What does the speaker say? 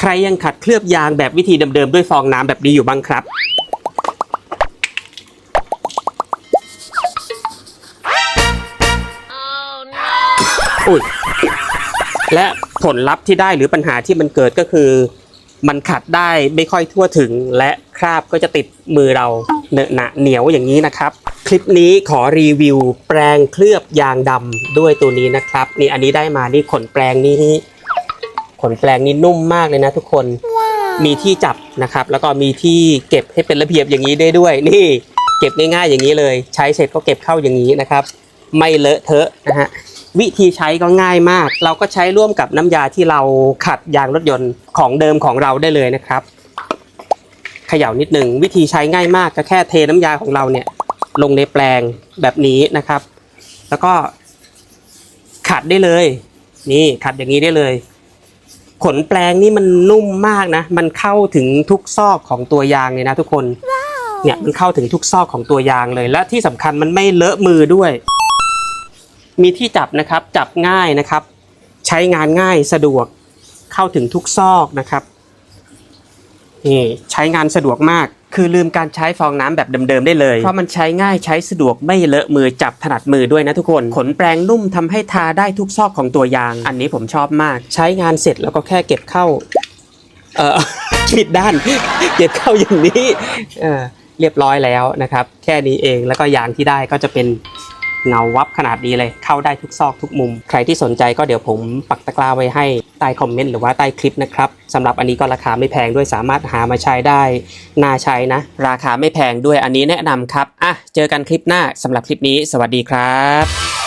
ใครยังขัดเคลือบยางแบบวิธีเดิมๆด้วยฟองน้ำแบบนี้อยู่บ้างครับ อุ้ยและผลลัพธ์ที่ได้หรือปัญหาที่มันเกิดก็คือ มันขัดได้ไม่ค่อยทั่วถึงและคราบก็จะติดมือเราเหนอะหนะเหนียวอย่างนี้นะครับ คลิปนี้ขอรีวิวแปรงเคลือบยางดำด้วยตัวนี้นะครับ นี่อันนี้ได้มานี่ขนแปรงนี่นี่ ขนแปรงนี่นุ่มมากเลยนะทุกคน มีที่จับนะครับ แล้วก็มีที่เก็บให้เป็นระเบียบอย่างนี้ได้ด้วย นี่ เก็บง่ายๆอย่างนี้เลย ใช้เสร็จก็เก็บเข้าอย่างนี้นะครับ ไม่เลอะเทอะนะฮะ วิธีใช้ก็ง่ายมาก เราก็ใช้ร่วมกับน้ำยาที่เราขัดยางรถยนต์ของเดิมของเราได้เลยนะครับเขย่านิดหนึ่งวิธีใช้ง่ายมากก็แค่เทน้ำยาของเราเนี่ย ลงในแปลงแบบนี้นะครับ แล้วก็ขัดได้เลย นี่ขัดอย่างนี้ได้เลย ขนแปลงนี่มันนุ่มมากนะ มันเข้าถึงทุกซอกของตัวยางเลยนะทุกคน เนี่ยมันเข้าถึงทุกซอกของตัวยางเลย และที่สำคัญมันไม่เลอะมือด้วย มีที่จับนะครับ จับง่ายนะครับ ใช้งานง่ายสะดวก เข้าถึงทุกซอกนะครับนี่ใช้งานสะดวกมาก คือลืมการใช้ฟองน้ำแบบเดิมๆได้เลย เพราะมันใช้ง่ายใช้สะดวกไม่เลอะมือจับถนัดมือด้วยนะทุกคน ขนแปรงนุ่มทำให้ทาได้ทุกซอกของตัวยาง อันนี้ผมชอบมาก ใช้งานเสร็จแล้วก็แค่เก็บเข้า เออผิดด้าน เก็บเข้าอย่างนี้ เออเรียบร้อยแล้วนะครับ แค่นี้เองแล้วก็ยางที่ได้ก็จะเป็นเงาวับขนาดนี้เลยเข้าได้ทุกซอกทุกมุม ใครที่สนใจก็เดี๋ยวผมปักตะกร้าไว้ให้ใต้คอมเมนต์หรือว่าใต้คลิปนะครับ สำหรับอันนี้ก็ราคาไม่แพงด้วยสามารถหามาใช้ได้น่าใช้นะ ราคาไม่แพงด้วยอันนี้แนะนำครับอะเจอกันคลิปหน้าสำหรับคลิปนี้ สวัสดีครับ